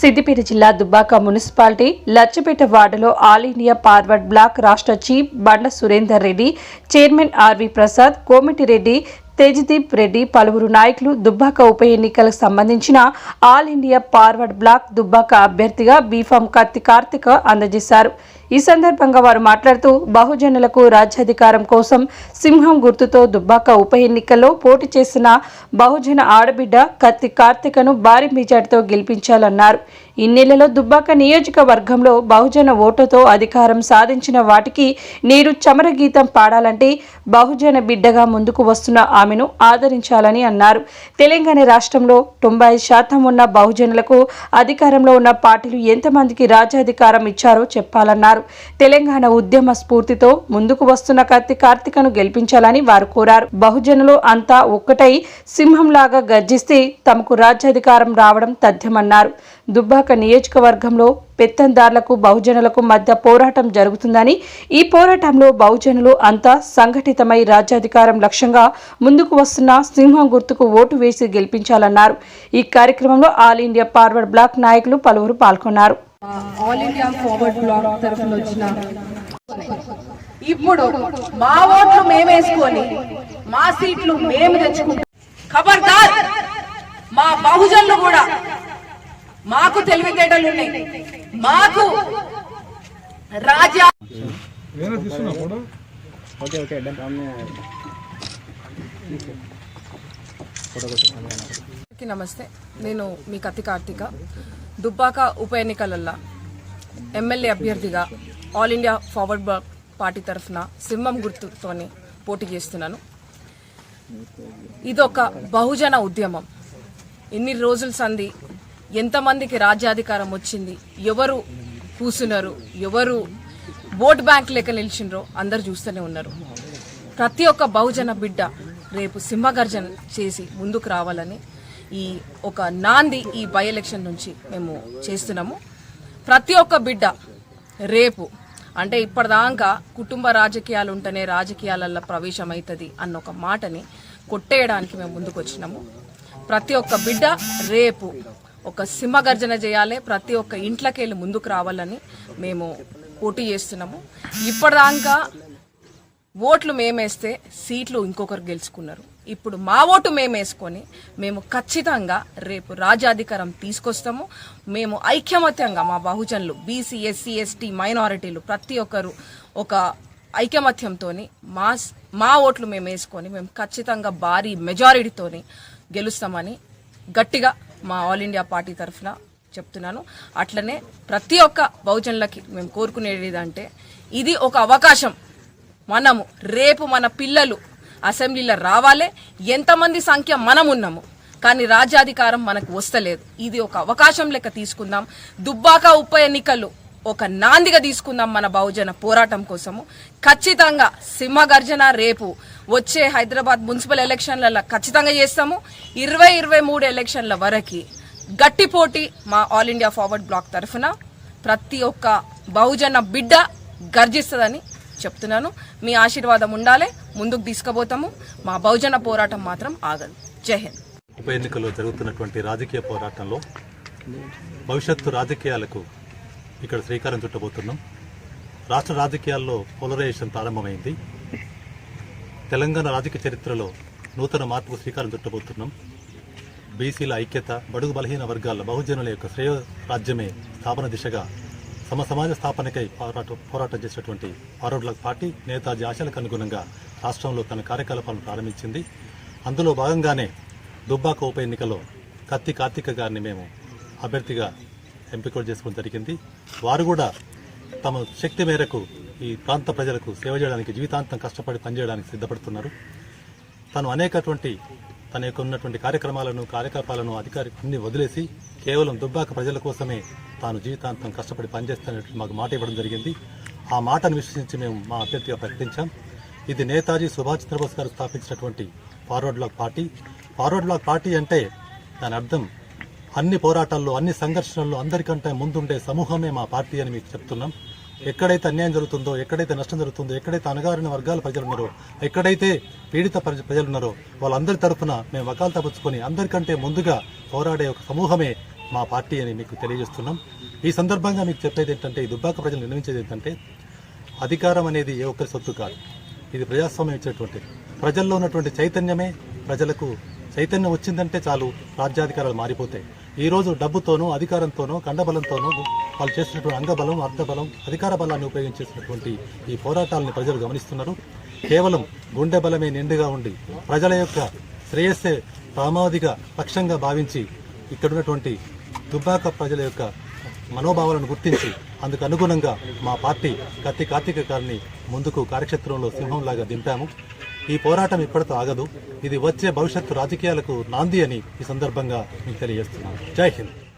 సిద్దిపేట జిల్లా దుబ్బాక మున్సిపాలిటీ లచ్చపేట వార్డులో all India forward bloc రాష్ట్ర chief Banda Surender Reddy chairman RV Prasad Komatireddy Tejadeep Reddy పలువురు నాయకులు దుబ్బాక ఉప ఎన్నికలకు సంబంధించిన all India forward bloc Dubbaka అభ్యర్థిగా బీఫామ్ కత్తి కార్తిక అందజేశారు. ఈ సందర్భంగా వారు మాట్లాడుతూ బహుజనులకు రాజ్యాధికారం కోసం సింహం గుర్తుతో దుబ్బాక ఉప ఎన్నికల్లో పోటీ చేసిన బహుజన ఆడబిడ్డ కత్తి కార్తికను భారీ మెజార్టీతో గెలిపించాలన్నారు. ఈ దుబ్బాక నియోజకవర్గంలో బహుజన ఓటుతో అధికారం సాధించిన వాటికి నీరు చమర గీతం పాడాలంటే బహుజన బిడ్డగా ముందుకు వస్తున్న ఆమె ఆమెను ఆదరించాలని అన్నారు. తెలంగాణ రాష్ట్రంలో తొంభై శాతం ఉన్న బహుజనులకు అధికారంలో ఉన్న పార్టీలు ఎంతమందికి రాజ్యాధికారం ఇచ్చారో చెప్పాలన్నారు. తెలంగాణ ఉద్యమ స్ఫూర్తితో ముందుకు వస్తున్న కత్తి కార్తికను గెలిపించాలని వారు కోరారు. బహుజనులు అంతా ఒక్కటై సింహంలాగా గర్జిస్తే తమకు రాజ్యాధికారం రావడం తథ్యమన్నారు. దుబ్బాక నియోజకవర్గంలో పెత్తందారులకు బహుజనులకు మధ్య పోరాటం జరుగుతుందని ఈ పోరాటంలో బహుజనులు అంతా సంఘటితమై రాజ్యాధికారం లక్ష్యంగా ముందుకు వస్తున్న సింహం గుర్తుకు ఓటు వేసి గెలిపించాలన్నారు. ఈ కార్యక్రమంలో ఆల్ ఇండియా ఫార్వర్డ్ బ్లాక్ నాయకులు పలువురు పాల్గొన్నారు. ఆల్ ఇండియా ఫార్వర్డ్ బ్లాక్ తరఫున వచ్చిన ఇప్పుడు మా ఓట్లు మేమేసుకొని మా సీట్లు మేము తెచ్చుకుంటాం. ఖబర్దార్! మా బహుజన్లు కూడా మాకు తెలివితేటలు ఉన్నాయి. మాకు రాజా నమస్తే. నేను మీ కత్తి కార్తిక. దుబ్బాక ఉప ఎన్నికలల్లో ఎమ్మెల్యే అభ్యర్థిగా all India forward bloc party తరఫున సింహం గుర్తుతోని పోటీ చేస్తున్నాను. ఇదొక బహుజన ఉద్యమం. ఇన్ని రోజుల సంధి ఎంతమందికి రాజ్యాధికారం వచ్చింది? ఎవరు కూసున్నారు? ఎవరు ఓట్ బ్యాంక్ లెక్క నిలిచిండ్రో అందరు చూస్తూనే ఉన్నారు. ప్రతి ఒక్క బహుజన బిడ్డ రేపు సింహగర్జన చేసి ముందుకు రావాలని ఈ ఒక నాంది ఈ బై ఎలక్షన్ నుంచి మేము చేస్తున్నాము. ప్రతి ఒక్క బిడ్డ రేపు అంటే ఇప్పటిదాకా కుటుంబ రాజకీయాలు ఉంటేనే రాజకీయాలలో ప్రవేశమవుతుంది అన్న ఒక మాటని కొట్టేయడానికి మేము ముందుకు వచ్చినాము ప్రతి ఒక్క బిడ్డ రేపు ఒక సింహగర్జన చేయాలి. ప్రతి ఒక్క ఇంట్లోకి వెళ్ళి ముందుకు రావాలని మేము పోటీ చేస్తున్నాము. ఇప్పటిదాకా ఓట్లు మేమేస్తే సీట్లు ఇంకొకరు గెలుచుకున్నారు. ఇప్పుడు మా ఓటు మేమేసుకొని మేము ఖచ్చితంగా రేపు రాజ్యాధికారం తీసుకొస్తాము. మేము ఐక్యమత్యంగా మా బహుజనులు బీసీ ఎస్సీ ఎస్టీ మైనారిటీలు ప్రతి ఒక్కరు ఒక ఐకమత్యంతో మా మా ఓట్లు మేము వేసుకొని మేము ఖచ్చితంగా భారీ మెజారిటీతోని గెలుస్తామని గట్టిగా మా ఆల్ ఇండియా పార్టీ తరఫున చెప్తున్నాను. అట్లనే ప్రతి ఒక్క బహుజనులకి మేము కోరుకునేది ఏంటంటే ఇది ఒక అవకాశం. మనము రేపు మన పిల్లలు అసెంబ్లీలో రావాలే ఎంతమంది సంఖ్య మనం ఉన్నాము. కానీ రాజ్యాధికారం మనకు వస్తలేదు. ఇది ఒక అవకాశం లెక్క తీసుకుందాం. దుబ్బాక ఉప ఎన్నికలు ఒక నాందిగా తీసుకుందాం మన బహుజన పోరాటం కోసము. ఖచ్చితంగా సింహగర్జన రేపు వచ్చే హైదరాబాద్ మున్సిపల్ ఎలక్షన్లలో ఖచ్చితంగా చేస్తాము. ఇరవై ఇరవై మూడు ఎలక్షన్ల వరకు గట్టి పోటీ మా ఆల్ ఇండియా ఫార్వర్డ్ బ్లాక్ తరఫున ప్రతి ఒక్క బహుజన బిడ్డ గర్జిస్తుందని చెప్తున్నాను. మీ ఆశీర్వాదం ఉండాలి ముందుకు తీసుకుపోతాము. మా బహుజన పోరాటం మాత్రం ఆగదు. జై హింద్. ఉప ఎన్నికల్లో జరుగుతున్నటువంటి రాజకీయ పోరాటంలో భవిష్యత్తు రాజకీయాలకు ఇక్కడ శ్రీకారం చుట్టబోతున్నాం. రాష్ట్ర రాజకీయాల్లో పోలరైజేషన్ ప్రారంభమైంది. తెలంగాణ రాజకీయ చరిత్రలో నూతన మార్పుకు శ్రీకారం చుట్టబోతున్నాం. బీసీల ఐక్యత బడుగు బలహీన వర్గాల బహుజనుల యొక్క శ్రేయ రాజ్యమే స్థాపన దిశగా సమ సమాజ స్థాపనకై పోరాటం పోరాటం చేసినటువంటి ఫార్వర్డ్ పార్టీ నేతాజీ ఆశలకు అనుగుణంగా రాష్ట్రంలో తన కార్యకలాపాలను ప్రారంభించింది. అందులో భాగంగానే దుబ్బాక ఉప ఎన్నికలో కత్తి కార్తిక గారిని మేము అభ్యర్థిగా ఎంపిక చేసుకోవడం జరిగింది. వారు కూడా తమ శక్తి మేరకు ఈ ప్రాంత ప్రజలకు సేవ చేయడానికి జీవితాంతం కష్టపడి పనిచేయడానికి సిద్ధపడుతున్నారు. తను అనేకటువంటి తన యొక్క ఉన్నటువంటి కార్యక్రమాలను కార్యకలాపాలను అధికారి అన్ని వదిలేసి కేవలం దుబ్బాక ప్రజల కోసమే తాను జీవితాంతం కష్టపడి పనిచేస్తున్నట్టు మాకు మాట ఇవ్వడం జరిగింది. ఆ మాటను విశ్వసించి మేము మా అభ్యర్థిగా ప్రకటించాం. ఇది నేతాజీ సుభాష్ చంద్రబోస్ గారు స్థాపించినటువంటి forward bloc party. Forward bloc party అంటే దాని అర్థం అన్ని పోరాటాల్లో అన్ని సంఘర్షణల్లో అందరికంటే ముందుండే సమూహమే మా పార్టీ అని మీకు చెప్తున్నాం. ఎక్కడైతే అన్యాయం జరుగుతుందో ఎక్కడైతే నష్టం జరుగుతుందో ఎక్కడైతే అనగారిన వర్గాల ప్రజలు ఉన్నారో ఎక్కడైతే పీడిత ప్రజ- ప్రజలు ఉన్నారో వాళ్ళందరి తరఫున మేము వకాలు తప్పించుకొని అందరికంటే ముందుగా పోరాడే ఒక సమూహమే మా పార్టీ అని మీకు తెలియజేస్తున్నాం. ఈ సందర్భంగా మీకు చెప్పేది ఏంటంటే ఈ దుబ్బాక ప్రజలు నిర్మించేది ఏంటంటే అధికారం అనేది ఏ ఒక్కరి సొత్తు కాదు. ఇది ప్రజాస్వామ్యం ఇచ్చేటువంటిది ప్రజల్లో ఉన్నటువంటి చైతన్యమే ప్రజలకు చైతన్యం వచ్చిందంటే చాలు రాజ్యాధికారాలు మారిపోతాయి. ఈరోజు డబ్బుతోనూ అధికారంతోనూ కండబలంతోనూ వాళ్ళు చేసినటువంటి అంగబలం అర్ధబలం అధికార బలాన్ని ఉపయోగించేసినటువంటి ఈ పోరాటాలను ప్రజలు గమనిస్తున్నారు. కేవలం గుండె బలమే నిండుగా ఉండి ప్రజల యొక్క శ్రేయస్సే ప్రామాదిక పక్షంగా భావించి ఇక్కడ ఉన్నటువంటి దుబ్బాక ప్రజల యొక్క మనోభావాలను గుర్తించి అందుకు అనుగుణంగా మా పార్టీ కత్తి కార్తీక గారిని ముందుకు కార్యక్షేత్రంలో సింహంలాగా దింపాము. ఈ పోరాటం ఇప్పటితో ఆగదు. ఇది వచ్చే భవిష్యత్తు రాజకీయాలకు నాంది అని ఈ సందర్భంగా మీకు తెలియజేస్తున్నాను. జై హింద్.